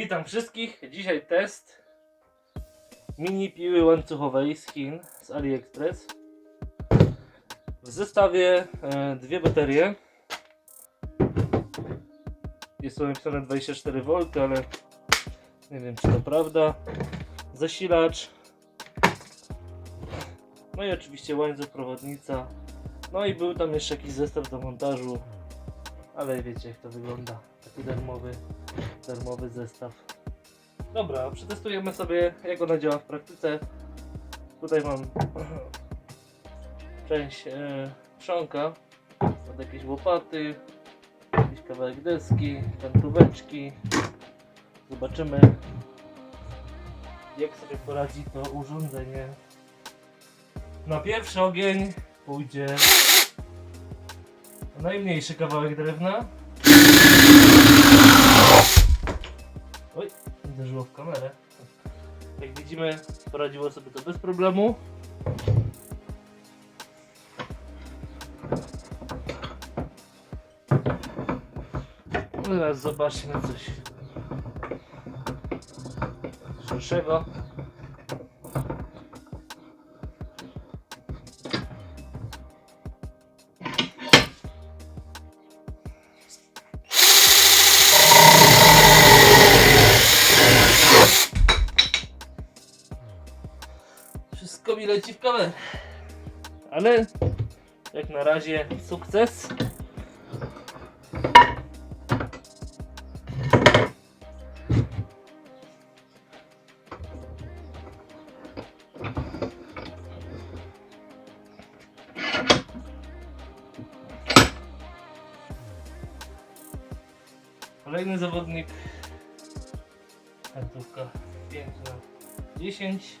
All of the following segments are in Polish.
Witam wszystkich. Dzisiaj test mini piły łańcuchowej z Chin, z AliExpress. W zestawie e, dwie baterie. Jest tu napisane 24V, ale nie wiem czy to prawda. Zasilacz. No i oczywiście łańcuch, prowadnica. No i był tam jeszcze jakiś zestaw do montażu. Ale wiecie jak to wygląda. Taki darmowy darmowy zestaw. Dobra, przetestujemy sobie jak ona działa w praktyce. Tutaj mam część e, trzonka od jakiejś łopaty, jakiś kawałek deski, kantóweczki. Zobaczymy jak sobie poradzi to urządzenie. Na pierwszy ogień pójdzie najmniejszy kawałek drewna. Oj, uderzyło w kamerę. Jak widzimy, poradziło sobie to bez problemu. Teraz zobaczmy coś szerszego. Kamerę. Ale jak na razie sukces. Kolejny zawodnik. Kantówka 5 na 10.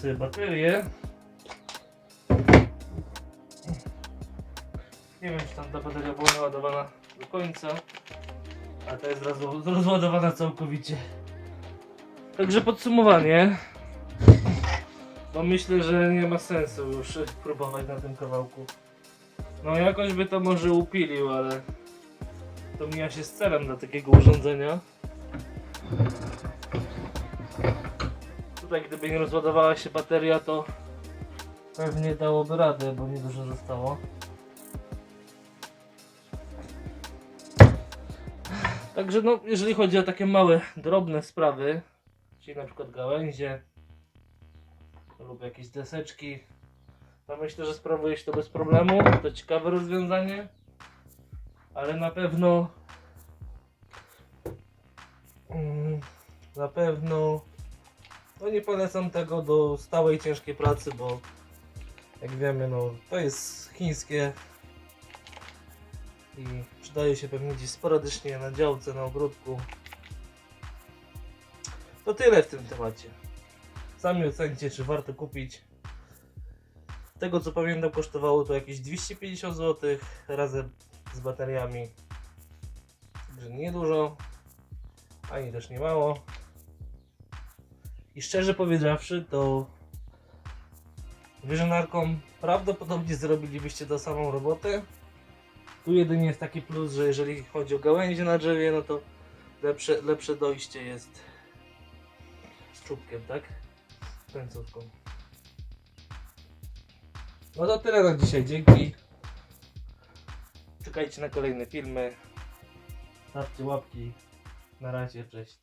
sobie baterię. Nie wiem, czy tam ta bateria była naładowana do końca, a ta jest roz- rozładowana całkowicie. Także podsumowanie. No myślę, że nie ma sensu już próbować na tym kawałku. No jakoś by to może upilił, ale to mija się z celem dla takiego urządzenia. Tutaj gdyby nie rozładowała się bateria, to pewnie dałoby radę, bo niedużo zostało. Także no, jeżeli chodzi o takie małe, drobne sprawy, czyli na przykład gałęzie lub jakieś deseczki, to myślę, że sprawuje się to bez problemu. To ciekawe rozwiązanie, ale na pewno mm, na pewno no nie polecam tego do stałej ciężkiej pracy, bo jak wiemy, no to jest chińskie i przydaje się pewnie gdzieś sporadycznie na działce, na ogródku. To tyle w tym temacie. Sami ocencie, czy warto kupić. Tego co pamiętam, kosztowało to jakieś 250 zł razem z bateriami. Także nie dużo, ani też nie mało. I szczerze powiedziawszy, to wyżynarką prawdopodobnie zrobilibyście tą samą robotę. Tu jedynie jest taki plus, że jeżeli chodzi o gałęzie na drzewie, no to lepsze, lepsze dojście jest z czubkiem, tak? Z końcówką. No to tyle na dzisiaj, dzięki. Czekajcie na kolejne filmy. Stawcie łapki. Na razie, cześć.